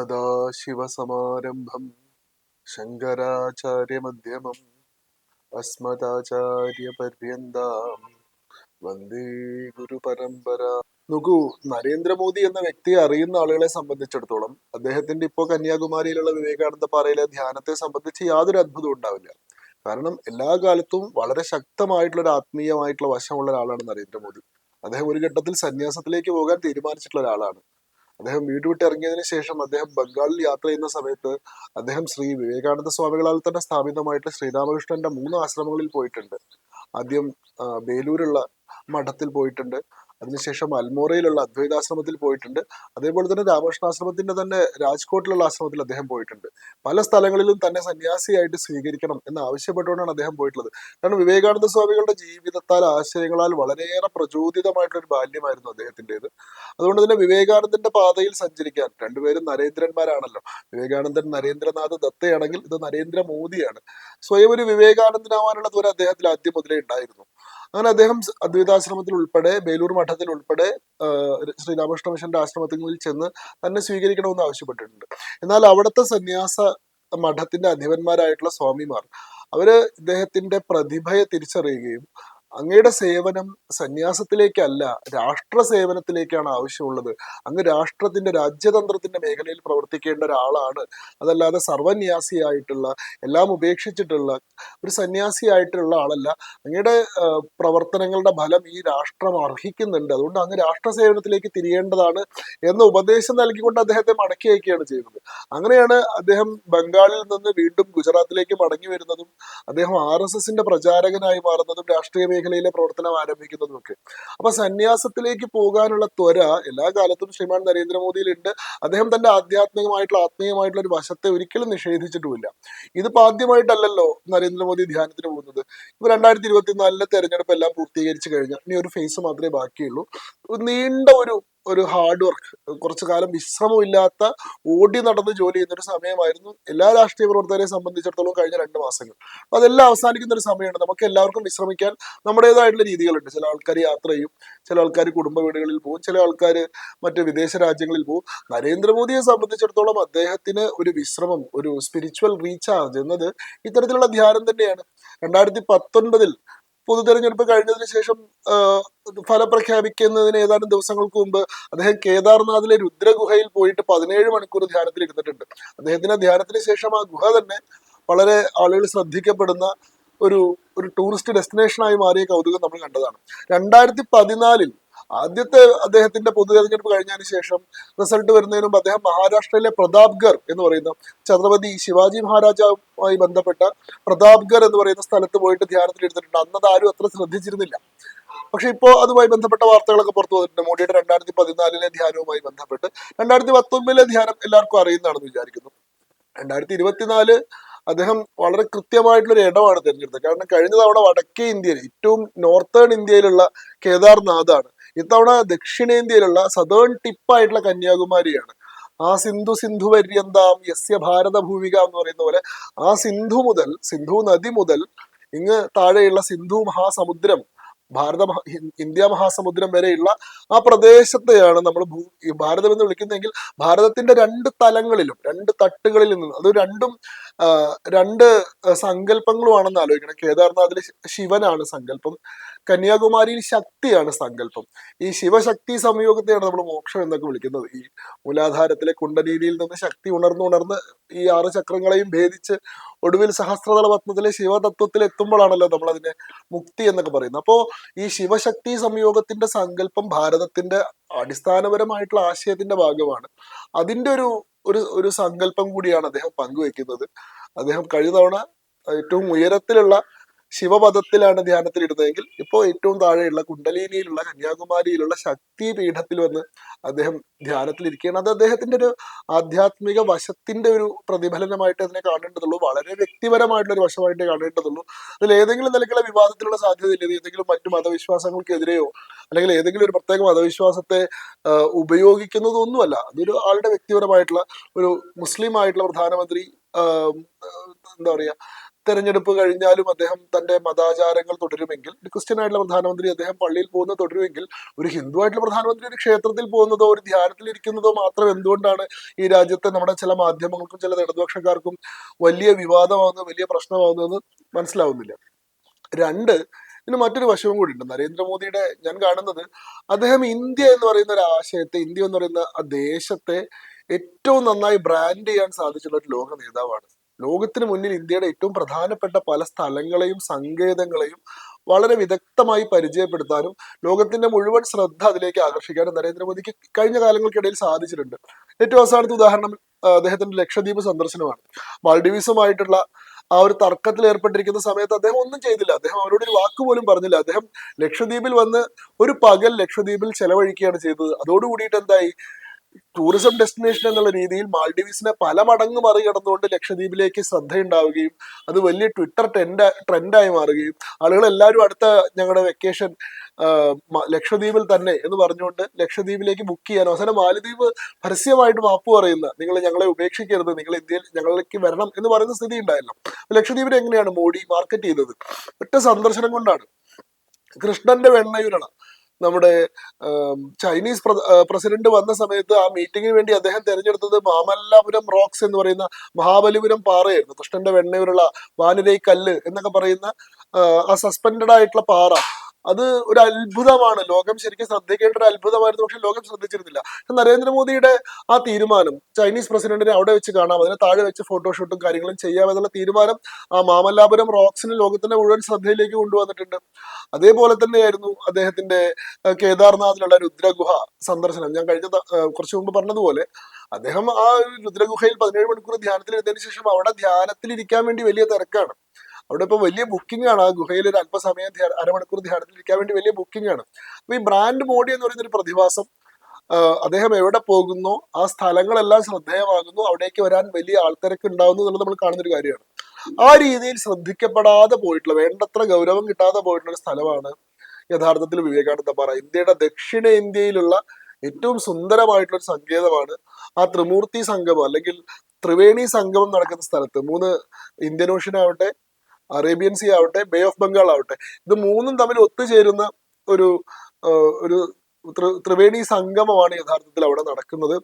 സദാശിവസമാരംഭം ശങ്കരാചാര്യമധ്യമം അസ്മദാചാര്യപര്യന്താം വന്ദേ ഗുരുപരമ്പര നോക്കൂ നരേന്ദ്രമോദി എന്ന വ്യക്തിയെ അറിയുന്ന ആളുകളെ സംബന്ധിച്ചിടത്തോളം അദ്ദേഹത്തിന്റെ ഇപ്പോ കന്യാകുമാരിയിലുള്ള വിവേകാനന്ദ പാറയിലെ ധ്യാനത്തെ സംബന്ധിച്ച് യാതൊരു അത്ഭുതവും ഉണ്ടാവില്ല. കാരണം എല്ലാ കാലത്തും വളരെ ശക്തമായിട്ടുള്ള ഒരു ആത്മീയമായിട്ടുള്ള വശമുള്ള ഒരാളാണ് നരേന്ദ്രമോദി. അദ്ദേഹം ഒരു ഘട്ടത്തിൽ സന്യാസത്തിലേക്ക് പോകാൻ തീരുമാനിച്ചിട്ടുള്ള ഒരാളാണ്. അദ്ദേഹം വീട് വിട്ട് ഇറങ്ങിയതിനു ശേഷം അദ്ദേഹം ബംഗാളിൽ യാത്ര ചെയ്യുന്ന സമയത്ത് അദ്ദേഹം ശ്രീ വിവേകാനന്ദ സ്വാമികളാൽ തന്നെ സ്ഥാപിതമായിട്ട് ശ്രീരാമകൃഷ്ണന്റെ മൂന്ന് ആശ്രമങ്ങളിൽ പോയിട്ടുണ്ട്. ആദ്യം ബേലൂരുള്ള മഠത്തിൽ പോയിട്ടുണ്ട്. അതിനുശേഷം അൽമോറയിലുള്ള അദ്വൈതാശ്രമത്തിൽ പോയിട്ടുണ്ട്. അതേപോലെ തന്നെ രാമകൃഷ്ണാശ്രമത്തിന്റെ തന്നെ രാജ്കോട്ടിലുള്ള ആശ്രമത്തിൽ അദ്ദേഹം പോയിട്ടുണ്ട്. പല സ്ഥലങ്ങളിലും തന്നെ സന്യാസിയായിട്ട് സ്വീകരിക്കണം എന്ന് ആവശ്യപ്പെട്ടുകൊണ്ടാണ് അദ്ദേഹം പോയിട്ടുള്ളത്. കാരണം വിവേകാനന്ദ സ്വാമികളുടെ ജീവിതത്താൽ ആശയങ്ങളാൽ വളരെയേറെ പ്രചോദിതമായിട്ടുള്ള ഒരു ബാല്യമായിരുന്നു അദ്ദേഹത്തിന്റെത്. അതുകൊണ്ട് തന്നെ വിവേകാനന്ദന്റെ പാതയിൽ സഞ്ചരിക്കാൻ രണ്ടുപേരും നരേന്ദ്രന്മാരാണല്ലോ. വിവേകാനന്ദൻ നരേന്ദ്രനാഥ് ദത്തയാണെങ്കിൽ ഇത് നരേന്ദ്രമോദിയാണ്. സ്വയം ഒരു വിവേകാനന്ദനാവാനുള്ള ദൂരം അദ്ദേഹത്തിൽ ആദ്യം മുതലേ ഉണ്ടായിരുന്നു. അങ്ങനെ അദ്ദേഹം അദ്വൈതാശ്രമത്തിൽ ഉൾപ്പെടെ ബേലൂർ മഠത്തിൽ ഉൾപ്പെടെ ശ്രീരാമകൃഷ്ണ മിഷന്റെ ആശ്രമത്തിൽ ചെന്ന് തന്നെ സ്വീകരിക്കണമെന്ന് ആവശ്യപ്പെട്ടിട്ടുണ്ട്. എന്നാൽ അവിടുത്തെ സന്യാസ മഠത്തിന്റെ അധിപന്മാരായിട്ടുള്ള സ്വാമിമാർ അവർ ഇദ്ദേഹത്തിന്റെ പ്രതിഭയെ തിരിച്ചറിയുകയും അങ്ങയുടെ സേവനം സന്യാസത്തിലേക്കല്ല രാഷ്ട്ര സേവനത്തിലേക്കാണ് ആവശ്യമുള്ളത്. അങ്ങ് രാഷ്ട്രത്തിന്റെ രാജ്യതന്ത്രത്തിന്റെ മേഖലയിൽ പ്രവർത്തിക്കേണ്ട ഒരാളാണ്. അതല്ലാതെ സർവന്യാസിയായിട്ടുള്ള എല്ലാം ഉപേക്ഷിച്ചിട്ടുള്ള ഒരു സന്യാസിയായിട്ടുള്ള ആളല്ല. അങ്ങയുടെ പ്രവർത്തനങ്ങളുടെ ഫലം ഈ രാഷ്ട്രം അർഹിക്കുന്നുണ്ട്. അതുകൊണ്ട് അങ്ങ് രാഷ്ട്ര സേവനത്തിലേക്ക് തിരിയേണ്ടതാണ് എന്ന ഉപദേശം നൽകിക്കൊണ്ട് അദ്ദേഹത്തെ മടക്കി അയക്കുകയാണ് ചെയ്യുന്നത്. അങ്ങനെയാണ് അദ്ദേഹം ബംഗാളിൽ നിന്ന് വീണ്ടും ഗുജറാത്തിലേക്ക് മടങ്ങി വരുന്നതും അദ്ദേഹം ആർ എസ് എസിന്റെ പ്രചാരകനായി മാറുന്നതും രാഷ്ട്രീയ മേഖലയിലെ പ്രവർത്തനം ആരംഭിക്കുന്നതും ഒക്കെ അപ്പൊ സന്യാസത്തിലേക്ക് പോകാനുള്ള ത്വര എല്ലാ കാലത്തും ശ്രീമാൻ നരേന്ദ്രമോദിയിലുണ്ട്. അദ്ദേഹം തന്റെ ആധ്യാത്മികമായിട്ടുള്ള ആത്മീയമായിട്ടുള്ള ഒരു വശത്തെ ഒരിക്കലും നിഷേധിച്ചിട്ടുമില്ല. ഇതിപ്പോ ആദ്യമായിട്ടല്ലല്ലോ നരേന്ദ്രമോദി ധ്യാനത്തിന് പോകുന്നത്. ഇപ്പൊ രണ്ടായിരത്തി ഇരുപത്തിനാലിലെ തെരഞ്ഞെടുപ്പ് എല്ലാം പൂർത്തീകരിച്ചു കഴിഞ്ഞാൽ ഇനി ഒരു ഫേസ് മാത്രമേ ബാക്കിയുള്ളൂ. നീണ്ട ഒരു ഒരു ഹാർഡ് വർക്ക് കുറച്ചു കാലം വിശ്രമമില്ലാത്ത ഓടി നടന്ന് ജോലി ചെയ്യുന്ന ഒരു സമയമായിരുന്നു എല്ലാ രാഷ്ട്രീയ പ്രവർത്തകരെ സംബന്ധിച്ചിടത്തോളം കഴിഞ്ഞ രണ്ട് മാസങ്ങൾ. അതെല്ലാം അവസാനിക്കുന്ന ഒരു സമയമാണ്. നമുക്ക് എല്ലാവർക്കും വിശ്രമിക്കാൻ നമ്മുടേതായിട്ടുള്ള രീതികളുണ്ട്. ചില ആൾക്കാർ യാത്ര ചെയ്യും ചില ആൾക്കാർ കുടുംബ വീടുകളിൽ പോകും ചില ആൾക്കാർ മറ്റ് വിദേശ രാജ്യങ്ങളിൽ പോകും നരേന്ദ്രമോദിയെ സംബന്ധിച്ചിടത്തോളം അദ്ദേഹത്തിന് ഒരു വിശ്രമം ഒരു സ്പിരിച്വൽ റീചാർജ് എന്നത് ഇത്തരത്തിലുള്ള ധ്യാനം തന്നെയാണ്. രണ്ടായിരത്തി പത്തൊൻപതിൽ പൊതു തെരഞ്ഞെടുപ്പ് കഴിഞ്ഞതിന് ശേഷം ഫലപ്രഖ്യാപിക്കുന്നതിന് ഏതാനും ദിവസങ്ങൾക്ക് മുമ്പ് അദ്ദേഹം കേദാർനാഥിലെ രുദ്രഗുഹയിൽ പോയിട്ട് പതിനേഴ് മണിക്കൂർ ധ്യാനത്തിൽ ഇരുന്നിട്ടുണ്ട്. അദ്ദേഹത്തിന്റെ ധ്യാനത്തിന് ശേഷം ആ ഗുഹ തന്നെ വളരെ ആളുകൾ ശ്രദ്ധിക്കപ്പെടുന്ന ഒരു ഒരു ടൂറിസ്റ്റ് ഡെസ്റ്റിനേഷനായി മാറിയ കൗതുകം നമ്മൾ കണ്ടതാണ്. രണ്ടായിരത്തി പതിനാലിൽ ആദ്യത്തെ അദ്ദേഹത്തിന്റെ പൊതു തെരഞ്ഞെടുപ്പ് കഴിഞ്ഞതിന് ശേഷം റിസൾട്ട് വരുന്നതിന് മുമ്പ് അദ്ദേഹം മഹാരാഷ്ട്രയിലെ പ്രതാപ്ഗർ എന്ന് പറയുന്ന ഛത്രപതി ശിവാജി മഹാരാജാവുമായി ബന്ധപ്പെട്ട പ്രതാപ്ഗർ എന്ന് പറയുന്ന സ്ഥലത്ത് പോയിട്ട് ധ്യാനത്തിൽ എടുത്തിട്ടുണ്ട് അന്നത് ആരും അത്ര ശ്രദ്ധിച്ചിരുന്നില്ല. പക്ഷെ ഇപ്പോ അതുമായി ബന്ധപ്പെട്ട വാർത്തകളൊക്കെ പുറത്തു വന്നിട്ടുണ്ട്. മോഡിയുടെ രണ്ടായിരത്തി പതിനാലിലെ ധ്യാനവുമായി ബന്ധപ്പെട്ട് രണ്ടായിരത്തി പത്തൊമ്പതിലെ ധ്യാനം എല്ലാവർക്കും അറിയുന്നതാണെന്ന് വിചാരിക്കുന്നു. രണ്ടായിരത്തി ഇരുപത്തിനാല് അദ്ദേഹം വളരെ കൃത്യമായിട്ടുള്ള ഒരു ഇടമാണ് തിരഞ്ഞെടുത്തത്. കാരണം കഴിഞ്ഞ തവണ വടക്കേ ഇന്ത്യയിൽ ഏറ്റവും നോർത്തേൺ ഇന്ത്യയിലുള്ള കേദാർനാഥാണ് ഇത്തവണ ദക്ഷിണേന്ത്യയിലുള്ള സദേൺ ടിപ്പായിട്ടുള്ള കന്യാകുമാരിയാണ്. ആ സിന്ധു സിന്ധു പര്യന്താം യസ്യ ഭാരത ഭൂമിക എന്ന് പറയുന്ന പോലെ ആ സിന്ധു മുതൽ സിന്ധു നദി മുതൽ ഇങ്ങ് താഴെയുള്ള സിന്ധു മഹാസമുദ്രം ഭാരത ഇന്ത്യ മഹാസമുദ്രം വരെയുള്ള ആ പ്രദേശത്തെയാണ് നമ്മൾ ഭൂ ഭാരതം എന്ന് വിളിക്കുന്നതെങ്കിൽ ഭാരതത്തിന്റെ രണ്ട് തലങ്ങളിലും രണ്ട് തട്ടുകളിൽ നിന്ന് അത് രണ്ടും രണ്ട് സങ്കല്പങ്ങളുമാണെന്ന് ആലോചിക്കണം. കേദാർനാഥിൽ ശിവനാണ് സങ്കല്പം. കന്യാകുമാരിയിൽ ശക്തിയാണ് സങ്കല്പം. ഈ ശിവശക്തി സംയോഗത്തെയാണ് നമ്മൾ മോക്ഷം എന്നൊക്കെ വിളിക്കുന്നത്. ഈ മൂലാധാരത്തിലെ കുണ്ടനീതിയിൽ നിന്ന് ശക്തി ഉണർന്നു ഉണർന്ന് ഈ ആറ് ചക്രങ്ങളെയും ഭേദിച്ച് ഒടുവിൽ സഹസ്രതല പത്മത്തിലെ ശിവതത്വത്തിൽ എത്തുമ്പോഴാണല്ലോ നമ്മൾ അതിനെ മുക്തി എന്നൊക്കെ പറയുന്നത്. അപ്പോ ഈ ശിവശക്തി സംയോഗത്തിന്റെ സങ്കല്പം ഭാരതത്തിന്റെ അടിസ്ഥാനപരമായിട്ടുള്ള ആശയത്തിന്റെ ഭാഗമാണ്. അതിന്റെ ഒരു ഒരു ഒരു സങ്കല്പം കൂടിയാണ് അദ്ദേഹം പങ്കുവെക്കുന്നത്. അദ്ദേഹം കഴിഞ്ഞ തവണ ഏറ്റവും ഉയരത്തിലുള്ള ശിവപദത്തിലാണ് ധ്യാനത്തിൽ ഇടുന്നതെങ്കിൽ ഇപ്പോൾ ഏറ്റവും താഴെയുള്ള കുണ്ടലിനിയിലുള്ള കന്യാകുമാരിയിലുള്ള ശക്തി പീഠത്തിൽ വന്ന് അദ്ദേഹം ധ്യാനത്തിൽ ഇരിക്കുകയാണ് അത് അദ്ദേഹത്തിന്റെ ഒരു ആധ്യാത്മിക വശത്തിന്റെ ഒരു പ്രതിഫലനമായിട്ട് അതിനെ കാണേണ്ടതുള്ളൂ. വളരെ വ്യക്തിപരമായിട്ടുള്ള ഒരു വശമായിട്ട് കാണേണ്ടതുള്ളൂ. അതിൽ ഏതെങ്കിലും നിലയ്ക്കുള്ള വിവാദത്തിലുള്ള സാധ്യതയില്ല. ഏതെങ്കിലും മറ്റു മതവിശ്വാസങ്ങൾക്കെതിരെയോ അല്ലെങ്കിൽ ഏതെങ്കിലും ഒരു പ്രത്യേക മതവിശ്വാസത്തെ ഉപയോഗിക്കുന്നതൊന്നുമല്ല. അതൊരു ആളുടെ വ്യക്തിപരമായിട്ടുള്ള ഒരു മുസ്ലിം ആയിട്ടുള്ള പ്രധാനമന്ത്രി എന്താ പറയാ തെരഞ്ഞെടുപ്പ് കഴിഞ്ഞാലും അദ്ദേഹം തന്റെ മതാചാരങ്ങൾ തുടരുമെങ്കിൽ ക്രിസ്ത്യൻ ആയിട്ടുള്ള പ്രധാനമന്ത്രി അദ്ദേഹം പള്ളിയിൽ പോകുന്നത് തുടരുമെങ്കിൽ ഒരു ഹിന്ദു ആയിട്ടുള്ള പ്രധാനമന്ത്രി ഒരു ക്ഷേത്രത്തിൽ പോകുന്നതോ ഒരു ധ്യാനത്തിൽ ഇരിക്കുന്നതോ മാത്രം എന്തുകൊണ്ടാണ് ഈ രാജ്യത്തെ നമ്മുടെ ചില മാധ്യമങ്ങൾക്കും ചില ഇടതുപക്ഷക്കാർക്കും വലിയ വിവാദമാകുന്നത് വലിയ പ്രശ്നമാകുന്നതെന്ന് മനസ്സിലാവുന്നില്ല. രണ്ട് ഇതിന് മറ്റൊരു വശവും കൂടി ഉണ്ട്. നരേന്ദ്രമോദിയുടെ ഞാൻ കാണുന്നത് അദ്ദേഹം ഇന്ത്യ എന്ന് പറയുന്ന ഒരു ആശയത്തെ ഇന്ത്യ എന്ന് പറയുന്ന ആ ദേശത്തെ ഏറ്റവും നന്നായി ബ്രാൻഡ് ചെയ്യാൻ സാധിച്ചിട്ടുള്ള ഒരു ലോക നേതാവാണ്. ലോകത്തിന് മുന്നിൽ ഇന്ത്യയുടെ ഏറ്റവും പ്രധാനപ്പെട്ട പല സ്ഥലങ്ങളെയും സങ്കേതങ്ങളെയും വളരെ വിദഗ്ധമായി പരിചയപ്പെടുത്താനും ലോകത്തിന്റെ മുഴുവൻ ശ്രദ്ധ അതിലേക്ക് ആകർഷിക്കാനും നരേന്ദ്രമോദിക്ക് കഴിഞ്ഞ കാലങ്ങൾക്കിടയിൽ സാധിച്ചിട്ടുണ്ട്. ഏറ്റവും അവസാനത്തെ ഉദാഹരണം അദ്ദേഹത്തിന്റെ ലക്ഷദ്വീപ് സന്ദർശനമാണ്. മാൾഡീവ്സുമായിട്ടുള്ള ആ ഒരു തർക്കത്തിൽ ഏർപ്പെട്ടിരിക്കുന്ന സമയത്ത് അദ്ദേഹം ഒന്നും ചെയ്തില്ല. അദ്ദേഹം അവരോട് ഒരു വാക്ക് പോലും പറഞ്ഞില്ല. അദ്ദേഹം ലക്ഷദ്വീപിൽ വന്ന് ഒരു പകൽ ലക്ഷദ്വീപിൽ ചെലവഴിക്കുകയാണ് ചെയ്തത്. അതോടുകൂടിയിട്ട് എന്തായി? ടൂറിസം ഡെസ്റ്റിനേഷൻ എന്നുള്ള രീതിയിൽ മാൾഡീവ്സിനെ പല മടങ്ങ് മറികടന്നുകൊണ്ട് ലക്ഷദ്വീപിലേക്ക് ശ്രദ്ധയുണ്ടാവുകയും അത് വലിയ ട്വിറ്റർ ട്രെൻഡ് ട്രെൻഡായി മാറുകയും ആളുകൾ എല്ലാവരും അടുത്ത ഞങ്ങളുടെ വെക്കേഷൻ ലക്ഷദ്വീപിൽ തന്നെ എന്ന് പറഞ്ഞുകൊണ്ട് ലക്ഷദ്വീപിലേക്ക് ബുക്ക് ചെയ്യാൻ അവസാനം മാലദ്വീപ് പരസ്യമായിട്ട് മാപ്പ് പറയുന്ന നിങ്ങൾ ഞങ്ങളെ ഉപേക്ഷിക്കരുത് നിങ്ങൾ ഇന്ത്യയിൽ ഞങ്ങളിലേക്ക് വരണം എന്ന് പറയുന്ന സ്ഥിതി ഉണ്ടായല്ലോ. ലക്ഷദ്വീപിനെ എങ്ങനെയാണ് മോഡി മാർക്കറ്റ് ചെയ്തത്? ഒറ്റ സന്ദർശനം കൊണ്ടാണ്. കൃഷ്ണന്റെ വെണ്ണയുരണ നമ്മുടെ ചൈനീസ് പ്രസിഡന്റ് വന്ന സമയത്ത് ആ മീറ്റിംഗിന് വേണ്ടി അദ്ദേഹം തിരഞ്ഞെടുത്തത് മാമല്ലാപുരം റോക്സ് എന്ന് പറയുന്ന മഹാബലിപുരം പാറയായിരുന്നു. കൃഷ്ണന്റെ വെണ്ണയൂരുള്ള വാനിരൈ കല്ല് എന്നൊക്കെ പറയുന്ന ആ, സസ്പെൻഡഡ് ആയിട്ടുള്ള പാറ. അത് ഒരു അത്ഭുതമാണ്. ലോകം ശരിക്കും ശ്രദ്ധിക്കേണ്ട ഒരു അത്ഭുതമായിരുന്നു. പക്ഷെ ലോകം ശ്രദ്ധിച്ചിരുന്നില്ല. നരേന്ദ്രമോദിയുടെ ആ തീരുമാനം ചൈനീസ് പ്രസിഡന്റിനെ അവിടെ വെച്ച് കാണാം. അതിനെ താഴെ വെച്ച് ഫോട്ടോഷൂട്ടും കാര്യങ്ങളും ചെയ്യാമെന്നുള്ള തീരുമാനം ആ മാമല്ലാപുരം റോക്സിന് ലോകത്തിന്റെ മുഴുവൻ ശ്രദ്ധയിലേക്ക് കൊണ്ടുവന്നിട്ടുണ്ട്. അതേപോലെ തന്നെയായിരുന്നു അദ്ദേഹത്തിന്റെ കേദാർനാഥിലുള്ള രുദ്രഗുഹ സന്ദർശനം. ഞാൻ കഴിഞ്ഞ കുറച്ചു മുമ്പ് പറഞ്ഞതുപോലെ അദ്ദേഹം ആ രുദ്രഗുഹയിൽ പതിനേഴ് മണിക്കൂർ ധ്യാനത്തിൽ ഇരുന്നതിന് ശേഷം അവിടെ ധ്യാനത്തിൽ ഇരിക്കാൻ വേണ്ടി വലിയ തിരക്കാണ്. അവിടെ ഇപ്പൊ വലിയ ബുക്കിംഗ് ആണ്. ആ ഗുഹയിൽ ഒരു അല്പസമയം അരമണിക്കൂർ ധ്യാനത്തിൽ ഇരിക്കാൻ വേണ്ടി വലിയ ബുക്കിംഗ് ആണ്. അപ്പൊ ഈ ബ്രാൻഡ് മോഡി എന്ന് പറയുന്ന ഒരു പ്രതിഭാസം അദ്ദേഹം എവിടെ പോകുന്നു ആ സ്ഥലങ്ങളെല്ലാം ശ്രദ്ധേയമാകുന്നു അവിടേക്ക് വരാൻ വലിയ ആൾത്തിരക്ക് ഉണ്ടാകുന്നു എന്നുള്ളത് നമ്മൾ കാണുന്ന ഒരു കാര്യമാണ്. ആ രീതിയിൽ ശ്രദ്ധിക്കപ്പെടാതെ പോയിട്ടുള്ള വേണ്ടത്ര ഗൗരവം കിട്ടാതെ പോയിട്ടുള്ള ഒരു സ്ഥലമാണ് യഥാർത്ഥത്തിൽ വിവേകാനന്ദ പാറ. ഇന്ത്യയുടെ ദക്ഷിണേന്ത്യയിലുള്ള ഏറ്റവും സുന്ദരമായിട്ടുള്ള ഒരു സങ്കേതമാണ് ആ ത്രിമൂർത്തി സംഗമം അല്ലെങ്കിൽ ത്രിവേണി സംഗമം നടക്കുന്ന സ്ഥലത്ത്. മൂന്ന് ഇന്ത്യൻ ഓഷ്യൻ ആവട്ടെ അറേബ്യൻ സീ ആവട്ടെ ബേ ഓഫ് ബംഗാൾ ആവട്ടെ. ഇത് മൂന്നും തമ്മിൽ ഒത്തുചേരുന്ന ഒരു ഒരു ത്രി- ത്രിവേണി സംഗമമാണ് യഥാർത്ഥത്തിൽ അവിടെ നടക്കുന്നത്.